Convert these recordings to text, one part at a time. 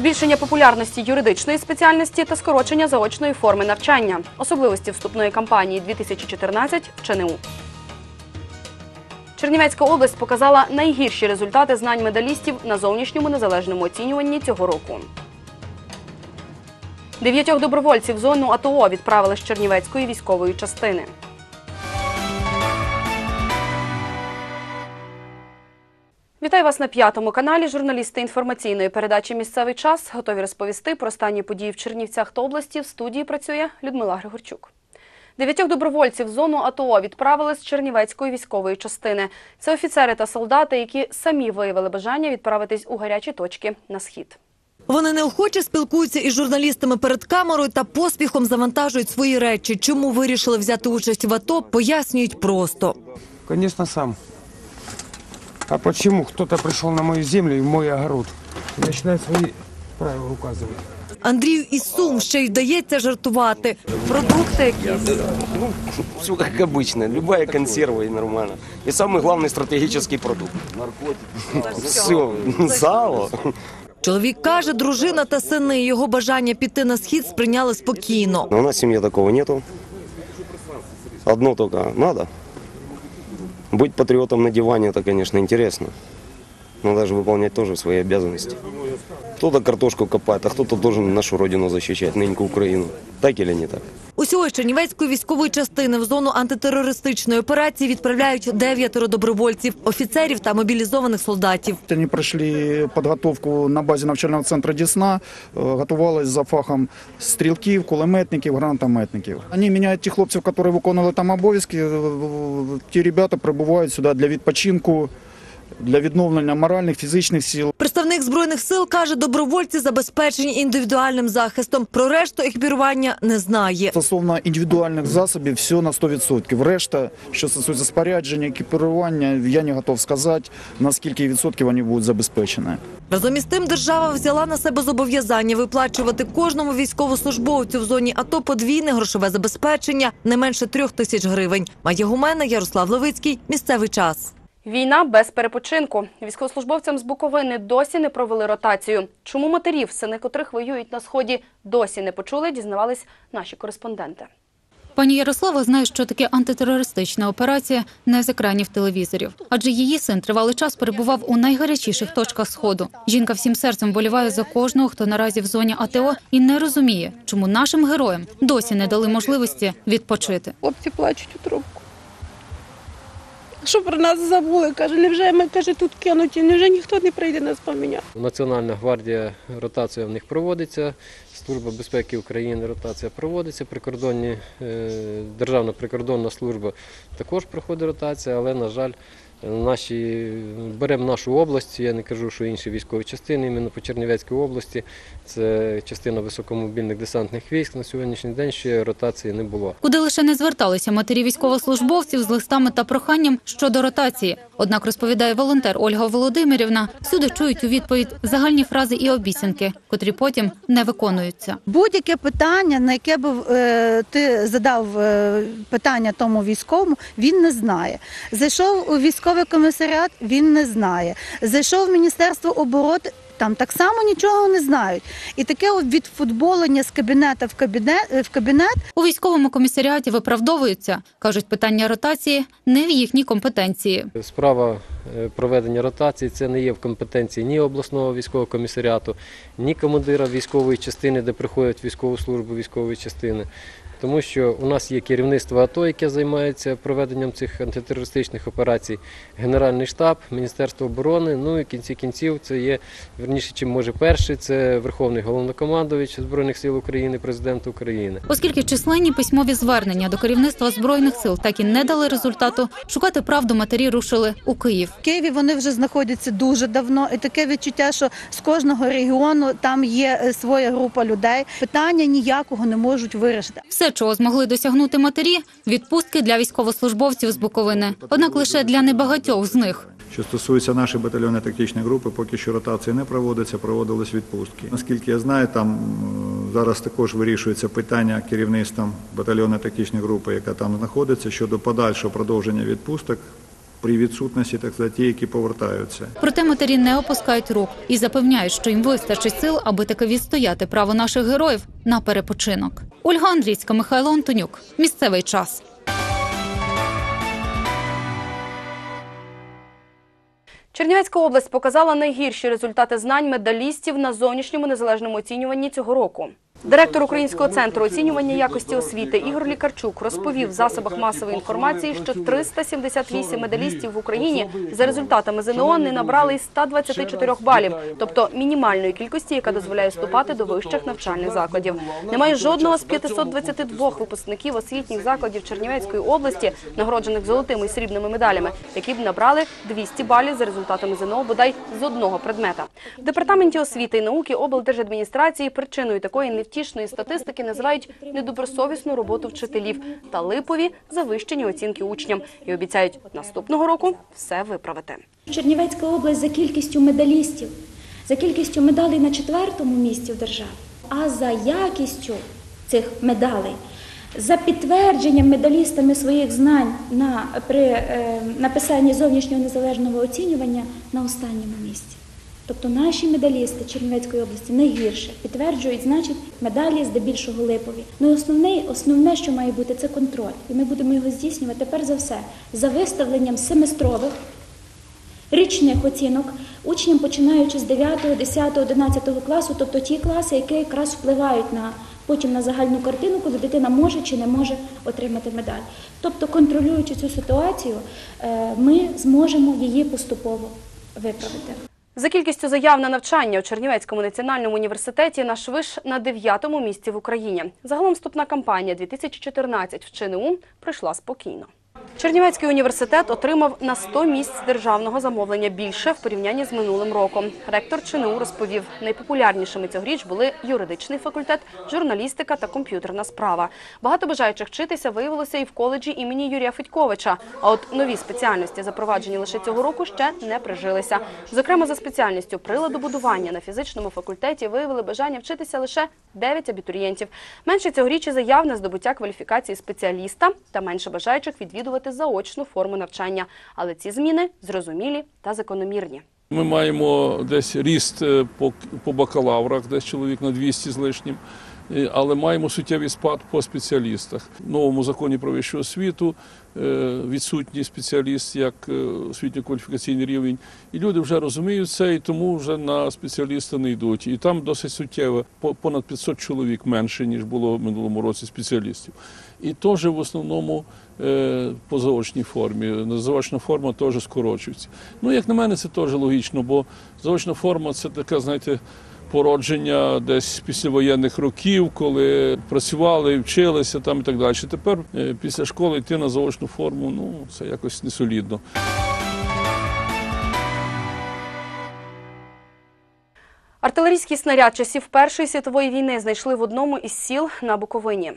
Збільшення популярності юридичної спеціальності та скорочення заочної форми навчання. Особливості вступної кампанії 2014 в ЧНУ. Чернівецька область показала найгірші результати знань медалістів на зовнішньому незалежному оцінюванні цього року. Дев'ятьох добровольців зону АТО відправили з Чернівецької військової частини. Вітаю вас на п'ятому каналі. Журналісти інформаційної передачі Місцевий час готові розповісти про останні події в Чернівцях та області. В студії працює Людмила Григорчук. Дев'ятьох добровольців в зону АТО відправили з Чернівецької військової частини. Це офіцери та солдати, які самі виявили бажання відправитись у гарячі точки на схід. Вони неохоче спілкуються із журналістами перед камерою та поспіхом завантажують свої речі. Чому вирішили взяти участь в АТО, пояснюють просто. Конечно, сам. А почему кто-то пришел на мою землю и в мой огород? И начинает свои правила указывать. Андрію і Сум ще й вдається жартувати. Продукти якісь. Ну, все как обычно. Любая консерва и нормально. И самый главный стратегический продукт. Наркотики. Все. Сало. Чоловік каже, дружина та сини його бажання піти на схід сприйняли спокійно. Но у нас в семье такого нету. Одно только надо. Быть патриотом на диване, это, конечно, интересно. Но даже выполнять тоже свои обязанности. Кто-то картошку копает, а кто-то должен нашу родину защищать, ныньку Украину. Так или не так? Усього з Чернівецької військової частини в зону антитерористичної операції відправляють дев'ятеро добровольців, офіцерів та мобілізованих солдатів. Они прошли подготовку на базі навчального центру Десна, е, готувались за фахом стрілків, кулеметників, гранатометників. Вони міняють ті хлопців, які виконували там обов'язки. Е, Ті ребята прибувають сюди для відпочинку, для відновлення моральних, фізичних сил. Представник збройних сил каже, добровольці забезпечені індивідуальним захистом. Про решту екіпірування не знає. Стосовно індивідуальних засобів, все на 100%. Решта, що стосується спорядження, екіпірування, я не готов сказати, на скільки відсотків вони будуть забезпечені. Разом із тим держава взяла на себе зобов'язання виплачувати кожному військовослужбовцю в зоні АТО подвійне грошове забезпечення не менше трьох тисяч гривень. Має гумена Ярослав Левицький. Місцевий час. Війна без перепочинку. Військовослужбовцям з Буковини досі не провели ротацію. Чому матерів, сини котрих воюють на сході, досі не почули, дізнавались наші кореспонденти. Пані Ярослава знає, що таке антитерористична операція не з екранів телевізорів, адже її син тривалий час перебував у найгарячіших точках сходу. Жінка всім серцем боліває за кожного, хто наразі в зоні АТО і не розуміє, чому нашим героям досі не дали можливості відпочити. Хлопці плачуть у трубку. Що про нас забули, каже, невже ми каже, тут кинуті, невже ніхто не прийде нас поміняти? Національна гвардія ротація в них проводиться. Служба безпеки України ротація проводиться. Прикордонні е, Державна прикордонна служба також проходить ротація, але на жаль, наші беремо нашу область. Я не кажу, що інші військові частини, іменно по Чернівецькій області. Це частина високомобільних десантних військ. На сьогоднішній день ще ротації не було. Куди лише не зверталися матері військовослужбовців з листами та проханням щодо ротації. Однак розповідає волонтер Ольга Володимирівна, всюди чують у відповідь загальні фрази і обіцянки, котрі потім не виконуються. Будь-яке питання, на яке б е, ти задав е, питання тому військовому, він не знає. Зайшов у військовий комісаріат, він не знає. Зайшов в Міністерство оборони. Там так само нічого не знають, і таке от відфутболення з кабінета в кабінет в кабінет У військовому комісаріаті виправдовуються, кажуть, питання ротації не в їхній компетенції. Справа е, проведення ротації це не є в компетенції ні обласного військового комісаріату, ні командира військової частини, де приходять військову службу військової частини. Тому що у нас є керівництво АТО, яке займається проведенням цих антитерористичних операцій, Генеральний штаб, Міністерство оборони. Ну і в кінці кінців це є верніше, чим може перший. Це Верховний головнокомандувач Збройних сил України, президент України. Оскільки численні письмові звернення до керівництва збройних сил так і не дали результату, шукати правду матері рушили у Київ. В Києві вони вже знаходяться дуже давно, і таке відчуття, що з кожного регіону там є е, своя група людей. Питання ніякого не можуть вирішити. Все, чого змогли досягнути матері, відпустки для військовослужбовців з Буковини. Однак лише для небагатьох з них. Що стосується нашої батальйонної тактичної групи, поки що ротації не проводиться, проводились відпустки. Наскільки я знаю, там е, зараз також вирішується питання керівництвом батальйонної тактичної групи, яка там знаходиться, щодо подальшого продовження відпусток при відсутності, так сказати, ті, які повертаються. Проте матері не опускають рук і запевняють, що їм вистачить сил, аби таки відстояти право наших героїв на перепочинок. Ольга Андрійська, Михайло Антонюк. Місцевий час. Чернівецька область показала найгірші результати знань медалістів на зовнішньому незалежному оцінюванні цього року. Директор Українського центру оцінювання якості освіти Ігор Лікарчук розповів в засобах масової інформації, що 378 медалістів в Україні за результатами ЗНО не набрали із 124 балів, тобто мінімальної кількості, яка дозволяє вступати до вищих навчальних закладів. Немає жодного з 522 випускників освітніх закладів Чернівецької області, нагороджених золотими і срібними медалями, які б набрали 200 балів за результатами ЗНО бодай з одного предмета. В департаменті освіти і науки облдержадміністрації причиною такої невтішної статистики називають недобросовісну роботу вчителів та липові завищені оцінки учням і обіцяють наступного року все виправити. Чернівецька область за кількістю медалістів, за кількістю медалей на четвертому місці в державі, а за якістю цих медалей, за підтвердженням медалістами своїх знань на, при е, написанні зовнішнього незалежного оцінювання на останньому місці. Тобто наші медалісти Чернівецької області найгірше підтверджують, значить, медалі здебільшого липові. Ну і основне, основне, що має бути, це контроль. І ми будемо його здійснювати перш за все за виставленням семестрових річних оцінок учням, починаючи з 9, 10, 11 класу, тобто ті класи, які якраз впливають на потім на загальну картину, коли дитина може чи не може отримати медаль. Тобто, контролюючи цю ситуацію, е, ми зможемо її поступово виправити. За кількістю заяв на навчання у Чернівецькому національному університеті наш виш на дев'ятому місці в Україні. Загалом вступна кампанія 2014 в ЧНУ пройшла спокійно. Чернівецький університет отримав на 100 місць державного замовлення більше в порівнянні з минулим роком. Ректор ЧНУ розповів, найпопулярнішими цьогоріч були юридичний факультет, журналістика та комп'ютерна справа. Багато бажаючих вчитися виявилося і в коледжі імені Юрія Федьковича. А от нові спеціальності, запроваджені лише цього року, ще не прижилися. Зокрема, за спеціальністю приладобудування на фізичному факультеті виявили бажання вчитися лише 9 абітурієнтів. Менше цьогоріч і заяв на здобуття кваліфікації спеціаліста та менше бажаючих відвідувати заочну форму навчання. Але ці зміни зрозумілі та закономірні. Ми маємо десь ріст е, по, по бакалаврах, десь чоловік на 200 з лишнім, е, але маємо суттєвий спад по спеціалістах. В новому законі про вищу освіту відсутній спеціаліст як е, освітньо-кваліфікаційний рівень. І люди вже розуміють це, і тому вже на спеціаліста не йдуть. І там досить суттєво, понад 500 чоловік менше, ніж було в минулому році спеціалістів. І теж в основному е, по заочній формі. Заочна форма теж скорочується. Ну, як на мене, це теж логічно, бо заочна форма це таке, знаєте, породження десь післявоєнних років, коли працювали, вчилися там і так далі. Тепер е, після школи йти на заочну форму, ну це якось не солідно. Артилерійський снаряд часів Першої світової війни знайшли в одному із сіл на Буковині.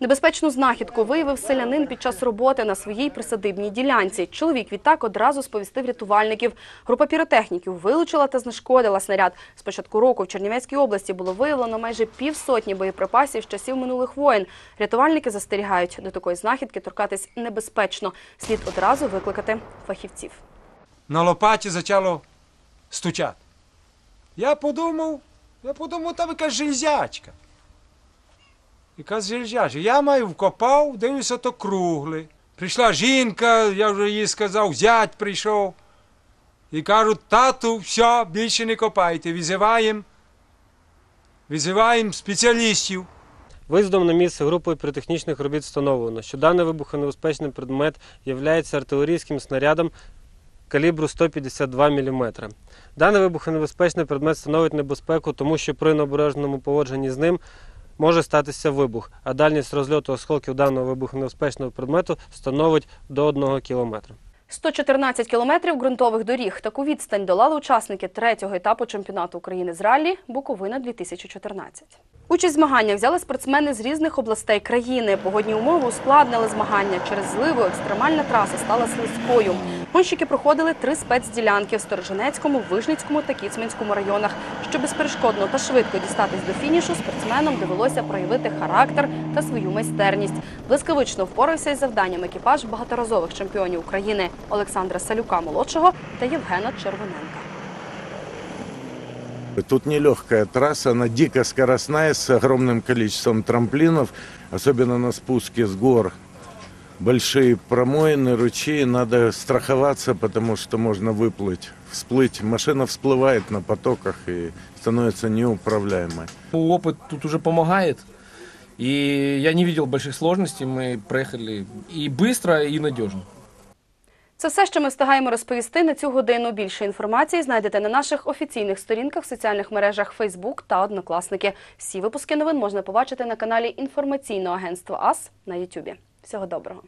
Небезпечну знахідку виявив селянин під час роботи на своїй присадибній ділянці. Чоловік відтак одразу сповістив рятувальників. Група піротехніків вилучила та знешкодила снаряд. З початку року в Чернівецькій області було виявлено майже півсотні боєприпасів з часів минулих воєн. Рятувальники застерігають, до такої знахідки торкатись небезпечно. Слід одразу викликати фахівців. на лопаті почало стучати. Я подумав, я подумав, там якась железячка. Якась железячка. Я маю вкопав, дивлюся, то кругле. Прийшла жінка, я вже їй сказав, зять прийшов. І кажуть, тату, все, більше не копайте, визиваємо, визиваємо спеціалістів. Виїздом на місце групою піротехнічних робіт встановлено, що даний вибухонебезпечний предмет є артилерійським снарядом калібру 152 мм. Даний вибухонебезпечний предмет становить небезпеку, тому що при необережному поводженні з ним може статися вибух, а дальність розльоту осколків даного вибухонебезпечного предмету становить до 1 кілометра. 114 кілометрів ґрунтових доріг. Таку відстань долали учасники третього етапу чемпіонату України з раллі Буковина 2014. Участь в змаганнях взяли спортсмени з різних областей країни. Погодні умови ускладнили змагання. Через зливу екстремальна траса стала слизькою. Гонщики проходили три спецділянки в Сторожинецькому, Вижницькому та Кіцманському районах. Щоб безперешкодно та швидко дістатись до фінішу, спортсменам довелося проявити характер та свою майстерність. Блискавично впорався із завданням екіпаж багаторазових чемпіонів України Олександра Салюка молодшого та Євгена Червоненка. Тут нелегкая трасса, она дико скоростная, с огромным количеством трамплинов, особенно на спуске с гор Большие промоины, ручьи, надо страховаться, потому что можно выплыть, всплыть. Машина всплывает на потоках и становится неуправляемой. Опыт тут уже помогает. И я не видел больших сложностей. Мы проехали и быстро, и надежно. Це все, що ми встигаємо розповісти на цю годину. Більше інформації знайдете на наших офіційних сторінках в соціальних мережах Facebook та Однокласники. Всі випуски новин можна побачити на каналі інформаційного агентства АС на Ютубі. Всього доброго.